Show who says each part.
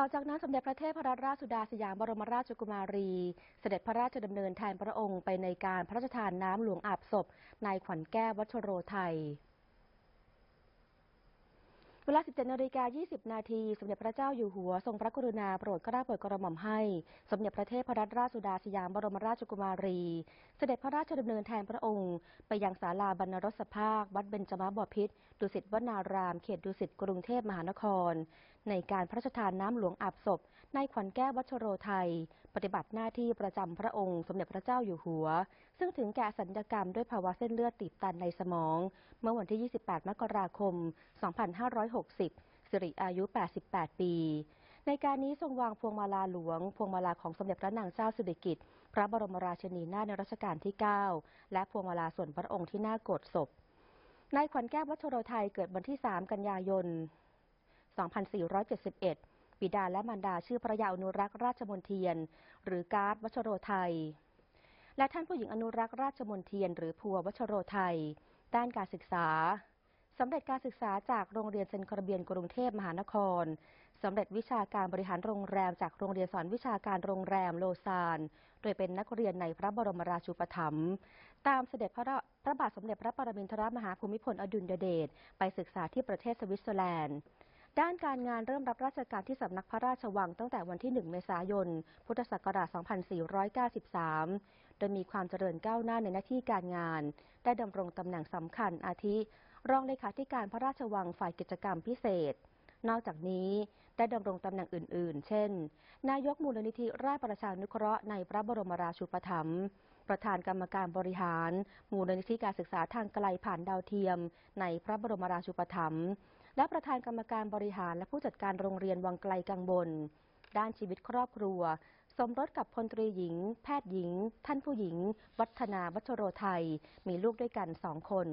Speaker 1: ต่อจากนั้นสมเด็จพระเทพรัตนราชสุดาสยามบรมราชกุมารี เสด็จพระราชดำเนินแทนพระองค์ไปในการพระราชทานน้ำหลวงอาบศพนายขวัญแก้ววัชโรไทย เวลา 17นาฬิกา20 นาที สมเด็จพระเจ้าอยู่หัว ทรงพระกรุณาโปรดเกล้าโปรดกระหม่อมให้ สมเด็จพระเทพรัตนราชสุดาสยามบรมราชกุมารี เสด็จพระราชดำเนินแทนพระองค์ ไปยังศาลาบรรณรสภาค วัดเบญจมาบพิตรดุสิตวนาราม เขตดุสิตกรุงเทพมหานคร ในการพระราชทานน้ำหลวงอาบศพนายขวัญแก้ววัชโรไทย ปฏิบัติหน้าที่ประจำพระองค์ สมเด็จพระเจ้าอยู่หัว ซึ่งถึงแก่สัญญกรรมด้วยภาวะเส้นเลือดตีบตันในสมอง เมื่อวันที่ 28 มกราคม 2560 60 สิริอายุ 88 ปี ในการนี้ทรงวางพวงมาลาหลวง พวงมาลาของสมเด็จพระนางเจ้าสิริกิติ์พระบรมราชินีนาถในรัชกาลที่ 9 และพวงมาลาส่วนพระองค์ที่หน้าโกรธศพ นายขวัญแก้ววัชโรไทยเกิดวันที่ 3 กันยายน 2471 บิดาและมารดาชื่อพระยาอนุรักษ์ราชมนเทียน หรือการ์ดวัชโรไทย และท่านผู้หญิงอนุรักษ์ราชมนเทียน หรือพัววัชโรไทย ด้านการศึกษา สำเร็จการศึกษาจากโรงเรียนเซนคาร์เบียนกรุงเทพมหานคร สำเร็จวิชาการบริหารโรงแรมจากโรงเรียนสอนวิชาการโรงแรมโลซาน โดยเป็นนักเรียนในพระบรมราชูปถัมภ์ ตามเสด็จพระพระบาทสมเด็จพระปรมินทรมหาภูมิพลอดุลยเดชไปศึกษาที่ประเทศสวิตเซอร์แลนด์ ด้านการงานเริ่มรับราชการที่สำนักพระราชวังตั้งแต่วันที่ 1 เมษายน พุทธศักราช 2493 โดยมีความเจริญก้าวหน้าในหน้าที่การงาน ได้ดำรงตำแหน่งสำคัญอาทิ รองเลขาธิการพระราชวังฝ่ายกิจกรรมพิเศษ นอกจากนี้ได้ดำรงตำแหน่งอื่น ๆ เช่น นายกมูลนิธิราชประชานุเคราะห์ในพระบรมราชูปถัมภ์ประธานกรรมการบริหาร มูลนิธิการศึกษาทางไกลผ่านดาวเทียม ในพระบรมราชูปถัมภ์และประธานกรรมการบริหารและผู้จัดการโรงเรียนวังไกลกังบลด้านชีวิตครอบครัว สมรสกับพลตรีหญิง แพทย์หญิง ท่านผู้หญิง วัฒนาวัชโรไทย มีลูกด้วยกันสองคน